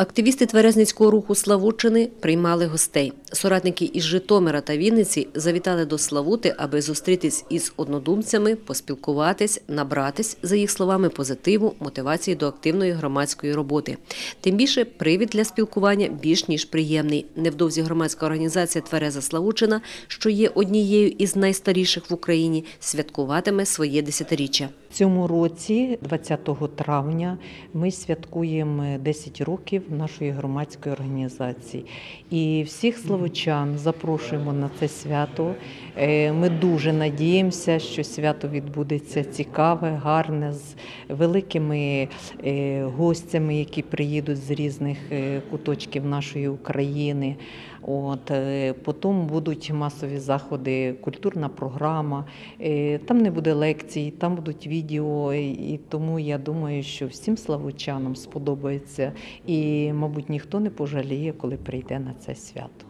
Активісти Тверезницького руху Славутчини приймали гостей. Соратники із Житомира та Вінниці завітали до Славути, аби зустрітись із однодумцями, поспілкуватись, набратись, за їх словами, позитиву, мотивації до активної громадської роботи. Тим більше привід для спілкування більш ніж приємний. Невдовзі громадська організація Твереза Славутчина, що є однією із найстаріших в Україні, святкуватиме своє десятиріччя. Цьому році, 20 травня, ми святкуємо 10 років нашої громадської організації. І всіх славучан запрошуємо на це свято. Е, Ми дуже надіємося, що свято відбудеться цікаве, гарне, з великими е, гостями, які приїдуть з різних е, куточків нашої України. От е, потім будуть масові заходи, культурна програма. е, Там не буде лекцій, там будуть відео. І тому я думаю, що всім славучанам сподобається, і, мабуть, ніхто не пожаліє, коли прийде на це свято.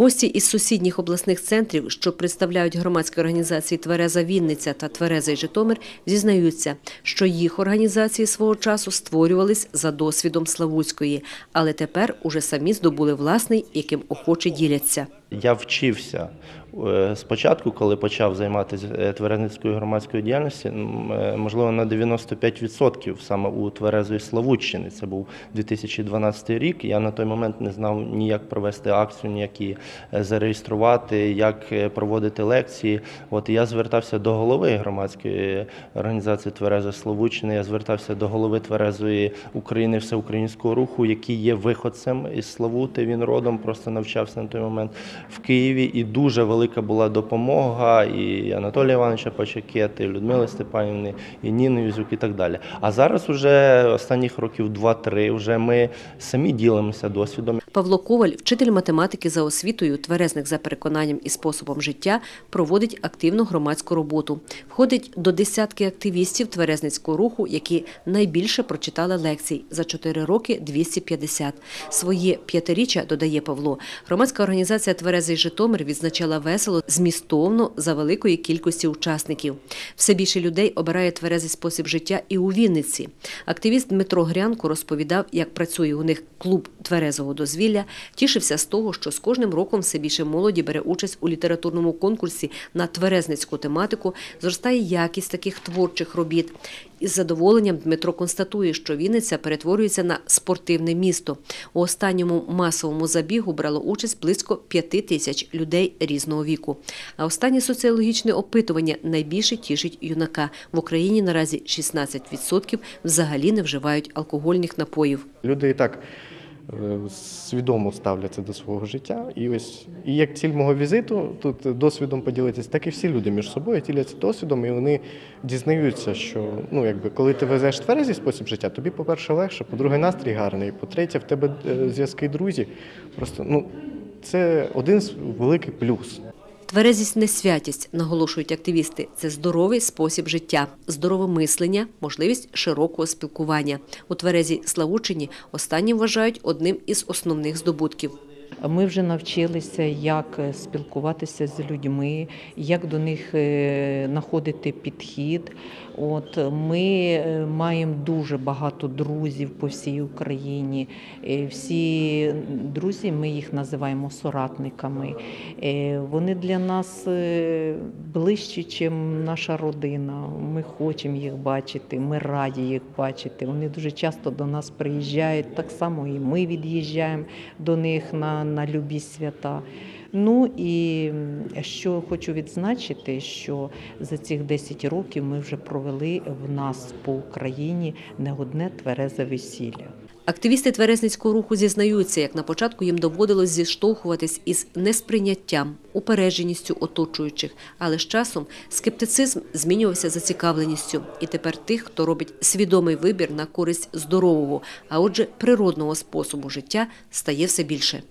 Гості із сусідніх обласних центрів, що представляють громадські організації Твереза Вінниця та Твереза Житомир, зізнаються, що їх організації свого часу створювались за досвідом Славутської, але тепер уже самі здобули власний, яким охоче діляться. Я вчився е, спочатку, коли почав займатися е, тверезницькою громадською діяльністю, е, можливо, на 95% саме у Тверезої Славутщини. Це був 2012 рік. Я на той момент не знав ніяк провести акцію, ніяк її е, зареєструвати, як проводити лекції. От я звертався до голови громадської організації Твереза Славутщини. Я звертався до голови Тверезої України всеукраїнського руху, який є виходцем із Славути. Він родом просто навчався на той момент в Києві. І дуже велика була допомога і Анатолія Івановича Пачакети, і Людмили Степанівни, і Ніни Юзюк, і так далі. А зараз уже останніх років 2-3 вже ми самі ділимося досвідом. Павло Коваль, вчитель математики за освітою, тверезник за переконанням і способом життя, проводить активну громадську роботу. Входить до десятки активістів тверезницького руху, які найбільше прочитали лекцій за 4 роки 250. Своє п'ятиріччя, додає Павло, громадська організація Тверезий Житомир відзначала весело, змістовно за великої кількості учасників. Все більше людей обирає тверезий спосіб життя і у Вінниці. Активіст Дмитро Грянко розповідав, як працює у них клуб тверезого дозвілля, тішився з того, що з кожним роком все більше молоді бере участь у літературному конкурсі на тверезницьку тематику, зростає якість таких творчих робіт. Із задоволенням Дмитро констатує, що Вінниця перетворюється на спортивне місто. У останньому масовому забігу брало участь близько п'яти тисяч людей різного віку. А останнє соціологічне опитування найбільше тішить юнака. В Україні наразі 16% взагалі не вживають алкогольних напоїв. Люди і так свідомо ставляться до свого життя. І ось і як ціль мого візиту тут досвідом поділитися, так і всі люди між собою діляться досвідом, і вони дізнаються, що ну якби коли ти везеш тверезий спосіб життя, тобі, по-перше, легше, по-друге, настрій гарний, по-третє, в тебе е, зв'язки друзі. Просто ну це один великий плюс. Тверезість не святість, наголошують активісти. Це здоровий спосіб життя, здорове мислення, можливість широкого спілкування. У тверезі Славучині останнім вважають одним із основних здобутків. Ми вже навчилися, як е, спілкуватися з людьми, як до них е, знаходити підхід. От ми е, маємо дуже багато друзів по всій Україні. Всі друзі, ми їх називаємо соратниками. Вони для нас ближчі, ніж наша родина. Ми хочемо їх бачити, ми раді їх бачити. Вони дуже часто до нас приїжджають. Так само і ми від'їжджаємо до них на, на любі свята. Ну і що хочу відзначити, що за цих 10 років ми вже провели в нас по Україні не одне тверезе весілля. Активісти Тверезницького руху зізнаються, як на початку їм доводилось зіштовхуватись із несприйняттям, упередженістю оточуючих, але з часом скептицизм змінювався зацікавленістю. І тепер тих, хто робить свідомий вибір на користь здорового, а отже, природного способу життя, стає все більше.